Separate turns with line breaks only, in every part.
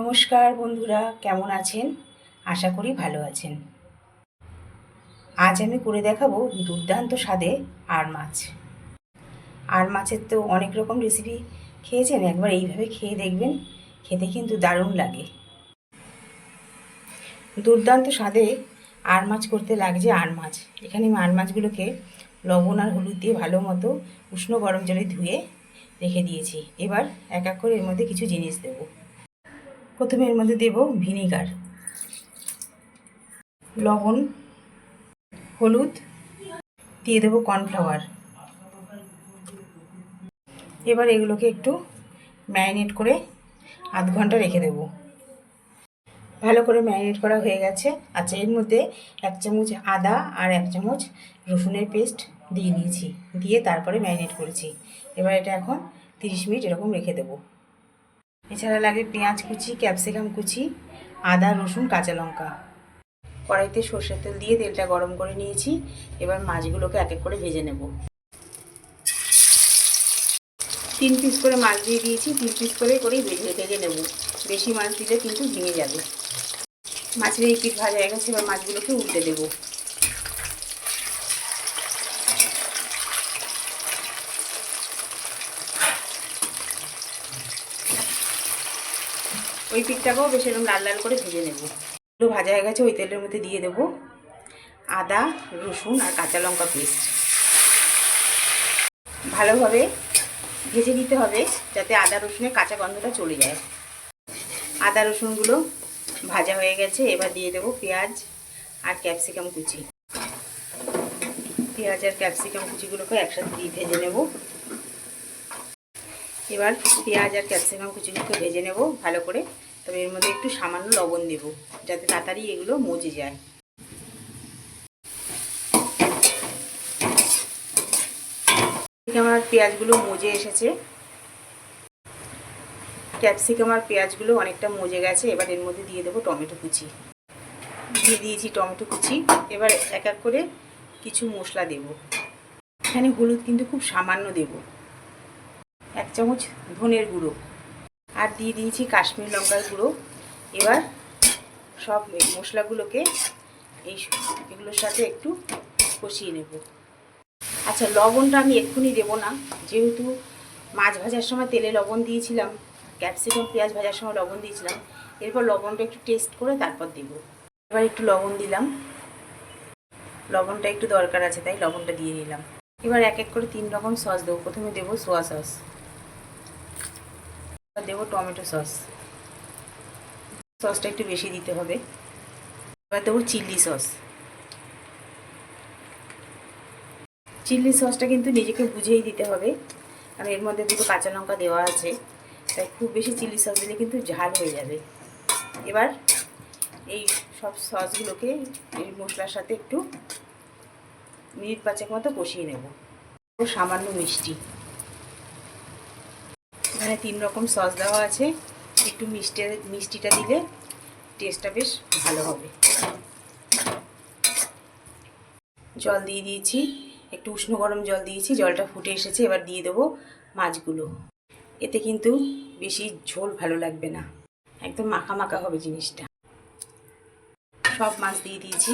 নমস্কার বন্ধুরা, কেমন আছেন? আশা করি ভালো আছেন। আজ আমি করে দেখাবো দুর্দান্ত স্বাদে আর মাছ। আর মাছের তো অনেক রকম রেসিপি খেয়েছেন, একবার এইভাবে খেয়ে দেখবেন, খেতে কিন্তু দারুণ লাগে। দুর্দান্ত স্বাদে আর মাছ করতে লাগছে আর মাছ। এখানে আমি আর মাছগুলোকে লবণ আর হলুদ দিয়ে ভালো মতো উষ্ণ গরম জলে ধুয়ে রেখে দিয়েছি। এবার এক এক করে এর মধ্যে কিছু জিনিস দেবো। প্রথমে এর মধ্যে দেব ভিনিগার। লবণ, হলুদ, দিয়ে দেবো কর্নফ্লাওয়ার। এবার এগুলোকে একটু ম্যারিনেট করে আধ ঘণ্টা রেখে দেবো। ভালো করে ম্যারিনেট করা হয়ে গেছে। আচ্ছা এর মধ্যে এক চামচ আদা আর এক চামচ রসুনের পেস্ট দিয়ে নিয়েছি। দিয়ে তারপরে ম্যারিনেট করেছি। এবার এটা এখন তিরিশ মিনিট এরকম রেখে দেবো। এছাড়া লাগে পেঁয়াজ কুচি, ক্যাপসিকাম কুচি, আদা, রসুন, কাঁচা লঙ্কা। কড়াইতে সর্ষের তেল দিয়ে তেলটা গরম করে নিয়েছি। এবার মাছগুলোকে এক এক করে ভেজে নেব। তিন পিস করে মাছ দিয়ে দিয়েছি। তিন পিস করে করেই ভেজে ভেজে নেব। বেশি মাছ দিলে কিন্তু ভেঙে যাবে। মাছের এই পিঠ ভাজা হয়ে গেছে। এবার মাছগুলোকে উল্টে দেবো। ওই পিঠটাকেও বেশ এরকম লাল লাল করে ভেজে নেব। এগুলো ভাজা হয়ে গেছে, ওই তেলের মধ্যে দিয়ে দেবো আদা, রসুন আর কাঁচা লঙ্কা পেস্ট। ভালোভাবে ভেজে দিতে হবে যাতে আদা, রসুনের কাঁচা গন্ধটা চলে যায়। আদা, রসুনগুলো ভাজা হয়ে গেছে, এবার দিয়ে দেবো পেঁয়াজ আর ক্যাপসিকাম কুচি। পেঁয়াজ আর ক্যাপসিকাম কুচিগুলোকে একসাথে দিয়ে ভেজে নেব। এবার পেঁয়াজ আর ক্যাপসিকাম কুচিগুলোকে ভেজে নেব, ভালো করে। তবে এর মধ্যে একটু সামান্য লবণ দেব, যাতে তাড়াতাড়ি এগুলো মজে যায়। আমার পেঁয়াজগুলো মজে এসেছে। ক্যাপসিকাম আর পেঁয়াজগুলো অনেকটা মজে গেছে, এবার এর মধ্যে দিয়ে দেবো টমেটো কুচি। দিয়ে দিয়েছি টমেটো কুচি, এবার এক এক করে কিছু মশলা দেব। এখানে হলুদ কিন্তু খুব সামান্য দেব। এক চামচ ধনের গুঁড়ো। আর দিয়ে দিয়েছি কাশ্মীর লঙ্কার গুঁড়ো। এবার সব মশলাগুলোকে এই এগুলোর সাথে একটু কষিয়ে নেব। আচ্ছা লবণটা আমি এক্ষুনি দেবো না। যেহেতু মাছ ভাজার সময় তেলে লবণ দিয়েছিলাম, ক্যাপসিকাম, পেঁয়াজ ভাজার সময় লবণ দিয়েছিলাম, এরপর লবণটা একটু টেস্ট করে তারপর দেব। এবার একটু লবণ দিলাম। লবণটা একটু দরকার আছে, তাই লবণটা দিয়ে নিলাম। এবার এক এক করে তিন রকম সস দেবো। প্রথমে দেবো সোয়া সস। দেবো টমেটো সস। সসটা একটু বেশি দিতে হবে। এবার দেবো চিল্লি সস। চিল্লি সসটা কিন্তু নিজেকে বুঝেই দিতে হবে। কারণ এর মধ্যে দুটো কাঁচা লঙ্কা দেওয়া আছে। তাই খুব বেশি চিলি সস দিলে কিন্তু ঝাল হয়ে যাবে। এবার এই সব সসগুলোকে এই মশলার সাথে একটু মিনিট পাঁচেক মতো কষিয়ে নেব। সামান্য মিষ্টি। এখানে তিন রকম সস দেওয়া আছে। একটু মিষ্টি, মিষ্টিটা দিলে টেস্টটা বেশ ভালো হবে। জল দিয়ে দিয়েছি। একটু উষ্ণ গরম জল দিয়েছি, জলটা ফুটে এসেছে, এবার দিয়ে দেবো মাছগুলো। এতে কিন্তু বেশি ঝোল ভালো লাগবে না। একদম মাখা মাখা হবে জিনিসটা। সব মাছ দিয়ে দিয়েছি।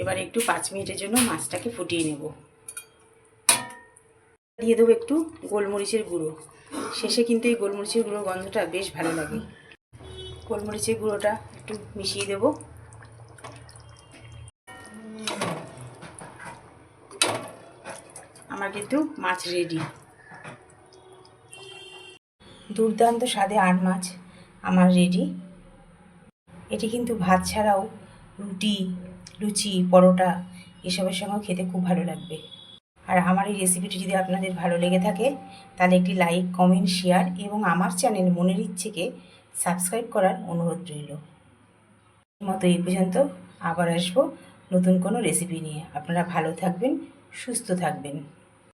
এবার একটু পাঁচ মিনিটের জন্য মাছটাকে ফুটিয়ে নেব। দিয়ে দেবো একটু গোলমরিচের গুঁড়ো। শেষে কিন্তু এই গোলমরিচের গুঁড়োর গন্ধটা বেশ ভালো লাগে। গোলমরিচের গুঁড়োটা একটু মিশিয়ে দেবো। আমার কিন্তু মাছ রেডি দুর্দান্ত স্বাদে আর মাছ আমার রেডি এটি কিন্তু ভাত ছাড়াও রুটি, লুচি, পরোটা এসবের সঙ্গেও খেতে খুব ভালো লাগবে। আর আমার এই রেসিপিটি যদি আপনাদের ভালো লেগে থাকে, তাহলে একটি লাইক কমেন্ট শেয়ার এবং আমার চ্যানেল মনের ইচ্ছেকে সাবস্ক্রাইব করার অনুরোধ রইল। মতো এই পর্যন্ত আবার আসব নতুন কোনো রেসিপি নিয়ে। আপনারা ভালো থাকবেন, সুস্থ থাকবেন।